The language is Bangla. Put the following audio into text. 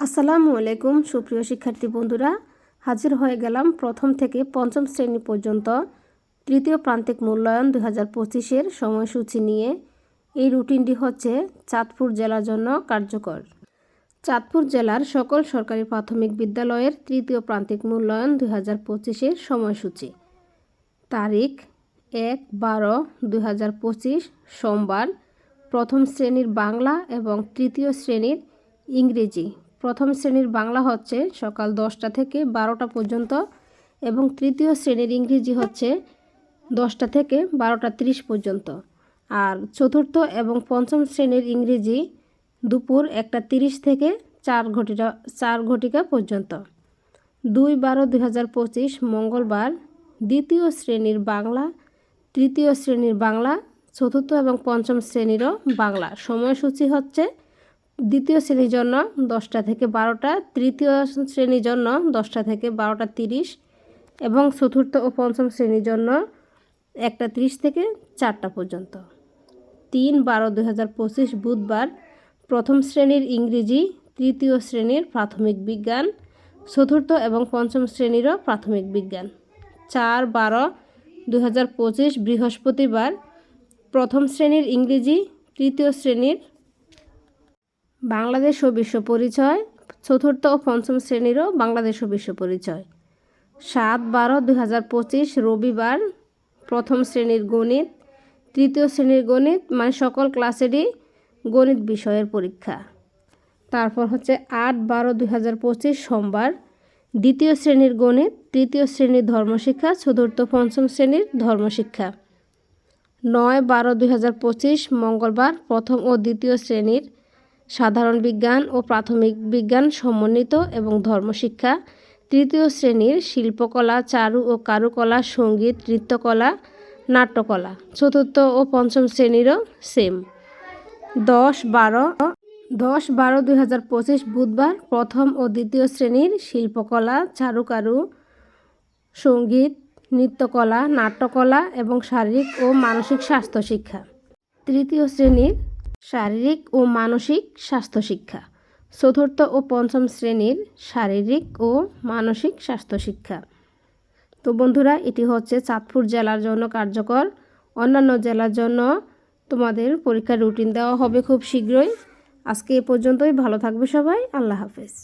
আসসালামু আলাইকুম, সুপ্রিয় শিক্ষার্থী বন্ধুরা। হাজির হয়ে গেলাম প্রথম থেকে পঞ্চম শ্রেণি পর্যন্ত তৃতীয় প্রান্তিক মূল্যায়ন দু হাজার পঁচিশের সময়সূচি নিয়ে। এই রুটিনটি হচ্ছে চাঁদপুর জেলার জন্য কার্যকর। চাঁদপুর জেলার সকল সরকারি প্রাথমিক বিদ্যালয়ের তৃতীয় প্রান্তিক মূল্যায়ন দু হাজার পঁচিশের সময়সূচি। তারিখ এক বারো দুই হাজার পঁচিশ, সোমবার। প্রথম শ্রেণির বাংলা এবং তৃতীয় শ্রেণির ইংরেজি। প্রথম শ্রেণির বাংলা হচ্ছে সকাল দশটা থেকে বারোটা পর্যন্ত এবং তৃতীয় শ্রেণির ইংরেজি হচ্ছে দশটা থেকে বারোটা তিরিশ পর্যন্ত। আর চতুর্থ এবং পঞ্চম শ্রেণির ইংরেজি দুপুর একটা তিরিশ থেকে চার ঘটিকা চার ঘটিকা পর্যন্ত। দুই বারো দুই হাজার পঁচিশ মঙ্গলবার দ্বিতীয় শ্রেণির বাংলা, তৃতীয় শ্রেণির বাংলা, চতুর্থ এবং পঞ্চম শ্রেণীরও বাংলা। সময়সূচি হচ্ছে দ্বিতীয় শ্রেণির জন্য দশটা থেকে বারোটা, তৃতীয় শ্রেণির জন্য দশটা থেকে বারোটা তিরিশ এবং চতুর্থ ও পঞ্চম শ্রেণির জন্য একটা তিরিশ থেকে চারটা পর্যন্ত। তিন বারো দুই হাজার পঁচিশ বুধবার প্রথম শ্রেণির ইংরেজি, তৃতীয় শ্রেণির প্রাথমিক বিজ্ঞান, চতুর্থ এবং পঞ্চম শ্রেণীরও প্রাথমিক বিজ্ঞান। চার বারো দুই হাজার পঁচিশ বৃহস্পতিবার প্রথম শ্রেণির ইংরেজি, তৃতীয় শ্রেণির বাংলাদেশ ও বিশ্ব পরিচয়, চতুর্থ ও পঞ্চম শ্রেণীরও বাংলাদেশ ও বিশ্ব পরিচয়। সাত বারো দুই হাজার পঁচিশ রবিবার প্রথম শ্রেণির গণিত, তৃতীয় শ্রেণির গণিত মানে সকল ক্লাসেরই গণিত বিষয়ের পরীক্ষা। তারপর হচ্ছে আট বারো দুই হাজার পঁচিশ সোমবার দ্বিতীয় শ্রেণির গণিত, তৃতীয় শ্রেণির ধর্মশিক্ষা, চতুর্থ পঞ্চম শ্রেণির ধর্মশিক্ষা। নয় বারো দুই হাজার পঁচিশ মঙ্গলবার প্রথম ও দ্বিতীয় শ্রেণির সাধারণ বিজ্ঞান ও প্রাথমিক বিজ্ঞান সমন্বিত এবং ধর্মশিক্ষা। তৃতীয় শ্রেণির শিল্পকলা, চারু ও কারুকলা, সংগীত, নৃত্যকলা, নাট্যকলা। চতুর্থ ও পঞ্চম শ্রেণীরও সেম দশ বারো দশ বারো দুই হাজার পঁচিশ বুধবার প্রথম ও দ্বিতীয় শ্রেণির শিল্পকলা চারুকারু সংগীত, নৃত্যকলা, নাট্যকলা এবং শারীরিক ও মানসিক স্বাস্থ্য শিক্ষা। তৃতীয় শ্রেণির শারীরিক ও মানসিক স্বাস্থ্য শিক্ষা চতুর্থ ও পঞ্চম শ্রেণির শারীরিক ও মানসিক স্বাস্থ্য শিক্ষা তো বন্ধুরা, এটি হচ্ছে চাঁদপুর জেলার জন্য কার্যকর। অন্যান্য জেলার জন্য তোমাদের পরীক্ষার রুটিন দেওয়া হবে খুব শীঘ্রই। আজকে এ পর্যন্তই, ভালো থাকবে সবাই, আল্লাহ হাফেজ।